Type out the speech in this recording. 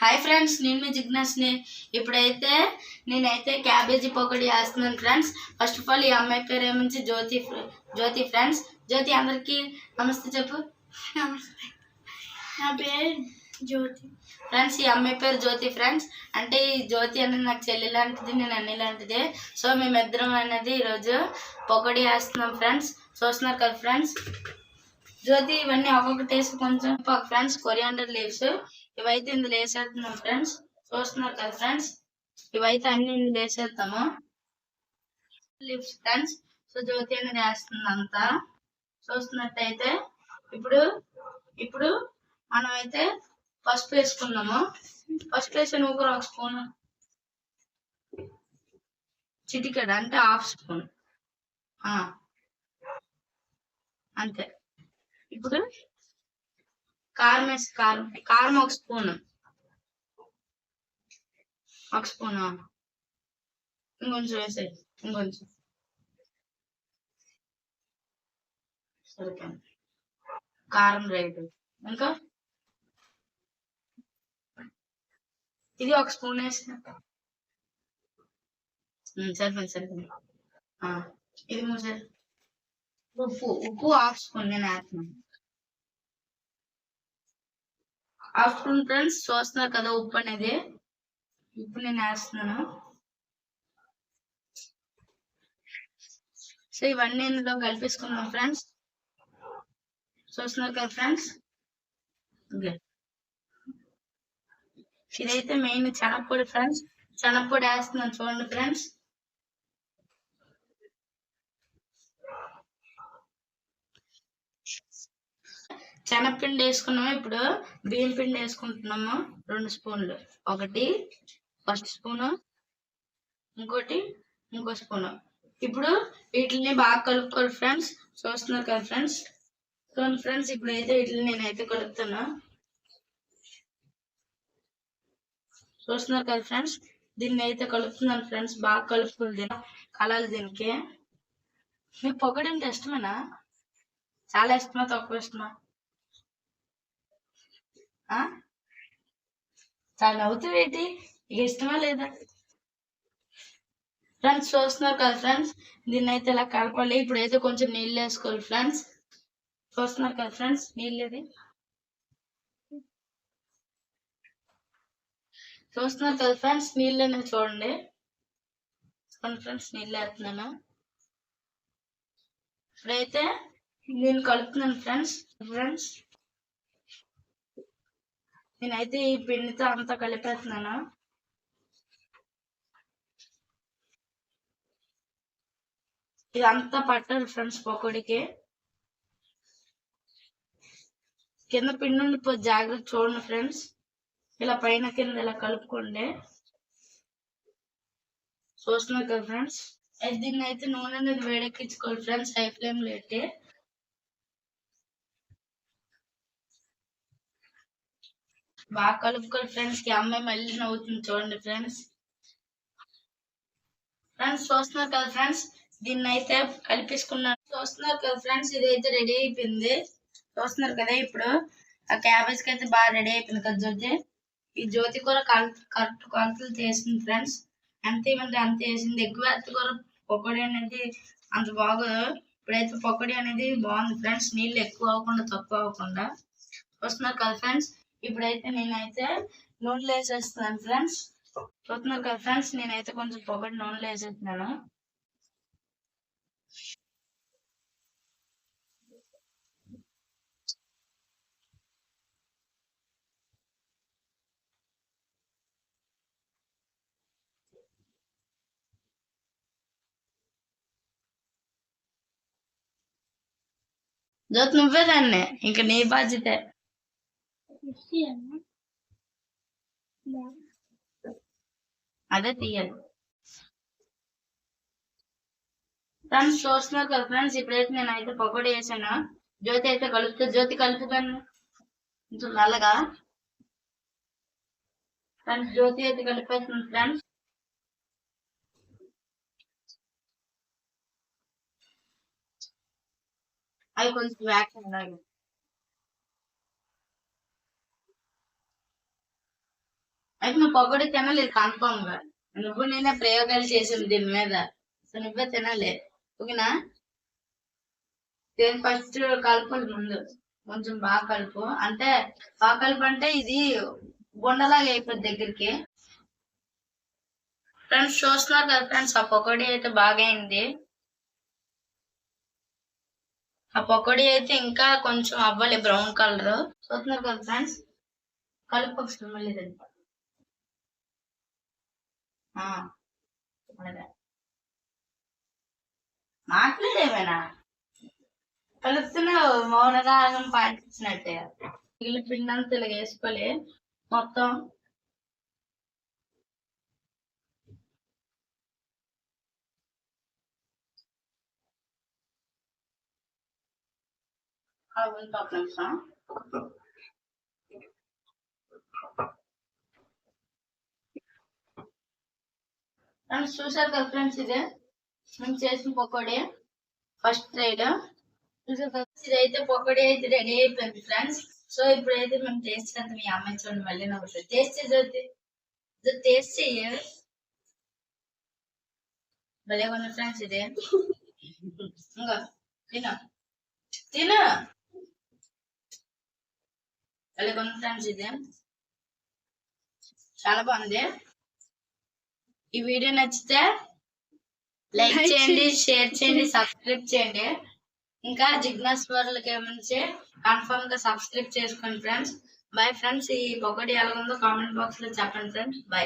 Hi friends నేను మీ జిజ్ఞాస్ని. ఇప్పుడైతే నేనైతే క్యాబేజీ పకోడీ వేస్తున్నాను ఫ్రెండ్స్ ఫస్ట్ ఆఫ్ ఆల్ ఈ అమ్మాయి పేరు ఏమించి జ్యోతి జ్యోతి ఫ్రెండ్స్ జ్యోతి అందరికీ నమస్తే చెప్పు. నమస్తే. నా పేరు జ్యోతి. ఫ్రెండ్స్ ఈ అమ్మాయి పేరు జ్యోతి ఫ్రెండ్స్ అంటే ఈ జ్యోతి అనేది నాకు చెల్లి లాంటిది నేను అన్ని లాంటిదే. సో మేమిద్దరం అనేది ఈరోజు పకోడీ వేస్తున్నాం ఫ్రెండ్స్ చూస్తున్నారు కదా ఫ్రెండ్స్ జ్యోతి ఇవన్నీ ఒక్కొక్కటి వేసి కొంచెం. ఫ్రెండ్స్ కొరియాండర్ లీవ్స్ ఇవైతే ఇందులో వేసేస్తున్నాం ఫ్రెండ్స్. చూస్తున్నారు కదా ఫ్రెండ్స్? ఇవైతే అన్ని ఇందులో వేసేద్దాము. లిప్స్ ఫ్రెండ్స్ సో జ్యోతి అనేది వేస్తుంది అంతా చూస్తున్నట్టయితే ఇప్పుడు ఇప్పుడు మనమైతే పసుపు వేసుకున్నాము పసుపు వేసి నువ్వు కూడా ఒక స్పూన్. చిటికెడ అంటే హాఫ్ స్పూన్. అంతే. ఇప్పుడు కారం వేసి కారం కారం ఒక స్పూన్. ఒక స్పూన్ ఇంకొంచెం వేసే ఇంకొంచెం. సరిపోయింది. కారం రైట్ ఇంకా? ఇది ఒక స్పూన్ వేసిన సరిపోయింది సరిపోయింది. ఆ, ఇది మూసే ఉప్పు ఉప్పు హాఫ్ స్పూన్ నేను వేస్తున్నాను. ఆఫ్టర్నూన్ ఫ్రెండ్స్ చూస్తున్నారు కదా ఉప్పు అనేది. ఉప్పు నేను వేస్తున్నాను. సో ఇవన్నీ ఇందులో కలిపేసుకున్నాం ఫ్రెండ్స్ చూస్తున్నారు కదా ఫ్రెండ్స్ ఇదైతే మెయిన్ చెనప్పొడి ఫ్రెండ్స్ చెనప్పొడి వేస్తున్నాను చూడండి ఫ్రెండ్స్ శనగపిండి వేసుకున్నాము. ఇప్పుడు బియ్యం పిండి వేసుకుంటున్నాము. రెండు స్పూన్లు. ఒకటి ఫస్ట్ స్పూను. ఇంకోటి ఇంకో స్పూను. ఇప్పుడు వీటిని బాగా కలుపుకోవాలి ఫ్రెండ్స్. చూస్తున్నారు కదా ఫ్రెండ్స్? చూడండి ఫ్రెండ్స్ ఇప్పుడు అయితే వీటిని నేనైతే కలుపుతున్నా. చూస్తున్నారు కదా ఫ్రెండ్స్? దీన్ని అయితే కలుపుతున్నాను ఫ్రెండ్స్. బాగా కలుపుతుంది కలాలి దీనికి. మీకు పొగడి అంటే ఇష్టమేనా? చాలా ఇష్టమా? తక్కువ ఇష్టమా? చాలా నవ్వుతావు ఇక ఇష్టమా లేదా? ఫ్రెండ్స్ చూస్తున్నారు కదా ఫ్రెండ్స్ దీన్ని అయితే ఇలా కలపాలి ఇప్పుడు అయితే కొంచెం నీళ్ళు వేసుకోవాలి ఫ్రెండ్స్. చూస్తున్నారు కదా ఫ్రెండ్స్ నీళ్ళు ఇది చూస్తున్నారు కదా ఫ్రెండ్స్ నీళ్ళు చూడండి. చూడండి ఫ్రెండ్స్ నీళ్ళు వేస్తున్నాను. ఇప్పుడైతే నేను కలుపుతున్నాను ఫ్రెండ్స్. ఫ్రెండ్స్ నేనైతే ఈ పిండితో అంతా కలిపేస్తున్నాను. ఇదంతా పట్టాలి ఫ్రెండ్స్ పకోడీకి. కింద పిండి ఉండిపోయి జాగ్రత్త చూడండి ఫ్రెండ్స్. ఇలా పైన కింద ఇలా కలుపుకోండి. చూస్తున్నారు కదా ఫ్రెండ్స్? అయితే దీన్ని అయితే నూనె అనేది వేడెక్కించుకోవాలి ఫ్రెండ్స్. హై ఫ్లేమ్ పెట్టి బాగా కలుపుకోవాలి ఫ్రెండ్స్కి అమ్మాయి మళ్ళీ నవ్వుతుంది చూడండి ఫ్రెండ్స్ ఫ్రెండ్స్ చూస్తున్నారు కదా ఫ్రెండ్స్ దీన్ని అయితే కలిపేసుకున్నాను. చూస్తున్నారు కదా ఫ్రెండ్స్ ఇది అయితే రెడీ అయిపోయింది. చూస్తున్నారు కదా ఇప్పుడు? ఆ క్యాబేజ్కి అయితే బాగా రెడీ అయిపోయింది కదా జ్యోతి. ఈ జ్యోతి కూర కరెక్ట్ కొలతలు చేసింది ఫ్రెండ్స్ ఎంత ఇవ్వండి అంత వేసింది ఎక్కువ ఎత్త కూర పొక్కడి అనేది అంత బాగోదు. ఇప్పుడైతే పొక్కడి అనేది బాగుంది ఫ్రెండ్స్ నీళ్ళు ఎక్కువ అవ్వకుండా తక్కువ అవ్వకుండా. చూస్తున్నారు కదా ఫ్రెండ్స్ ఇప్పుడైతే నేనైతే నూనెలో వేసేస్తున్నాను ఫ్రెండ్స్. చూస్తున్నారు కదా ఫ్రెండ్స్ నేనైతే కొంచెం పొగటి నూనెలో వేసేస్తున్నాను జ్యోతి నువ్వే దాన్ని. ఇంకా నీ బాధ్యతే. అదే తీయాలి. తను చూస్తున్నారు కదా ఫ్రెండ్స్ ఇప్పుడైతే నేను అయితే పకోడీ వేసాను జ్యోతి అయితే కలుపుతా జ్యోతి కలుపుతాను. కొంచెం నల్లగా ఫ్రెండ్స్ జ్యోతి అయితే కలిపేస్తుంది ఫ్రెండ్స్. అవి కొంచెం వ్యాక్సిన్ అలాగే అయితే నువ్వు పకోడీ తినలేదు కన్ఫామ్గా నువ్వు నేనే ప్రయోగాలు చేసింది దీని మీద. సో నువ్వే తినాలి. ఓకేనా? దేని ఫస్ట్ కలపాలి ముందు. కొంచెం బాగా కలుపు. అంటే బాగా కలుపు అంటే ఇది గుండలాగా అయిపోద్ది దగ్గరికి. ఫ్రెండ్స్ చూస్తున్నారు కదా ఫ్రెండ్స్ ఆ పకోడీ అయితే బాగా అయింది. ఆ పకోడీ అయితే ఇంకా కొంచెం అవ్వాలి బ్రౌన్ కలర్. చూస్తున్నారు కదా ఫ్రెండ్స్? కలుపు ఒకసారి మళ్ళీ మాట్లాడేమైనా కలుపుతున్నావు మౌనరాగం పాటించినట్టే. మిగిలిన పిండి అంతా ఇలా వేసుకోలే. మొత్తం అవును ఒక ఫ్రెండ్స్ చూసారు కదా ఫ్రెండ్స్ ఇదే? మేము చేసిన పకోడీ. ఫస్ట్ ట్రైడ్ ఇదైతే పకోడీ అయితే రెడీ అయిపోయింది ఫ్రెండ్స్. సో ఇప్పుడైతే మేము టేస్ట్ చేద్దాం. మీ అమ్మాయి చూడండి మళ్ళీ నవ్వుతుంది టేస్ట్ చేద్ది టేస్ట్ చెయ్య. భలే ఉంది ఫ్రెండ్స్ ఇదే. ఇంకా తిన. తిన. భలే ఉంది ఫ్రెండ్స్ ఇదే. చాలా బాగుంది. ఈ వీడియో నచ్చితే లైక్ చేయండి షేర్ చేయండి సబ్స్క్రైబ్ చేయండి. ఇంకా జిజ్ఞాస్ వాళ్ళకి ఏమంటే కన్ఫర్మ్గా సబ్స్క్రైబ్ చేసుకోండి ఫ్రెండ్స్. Bye friends. ఈ పొగడి ఎలా ఉందో కామెంట్ బాక్స్లో చెప్పండి ఫ్రెండ్స్. బాయ్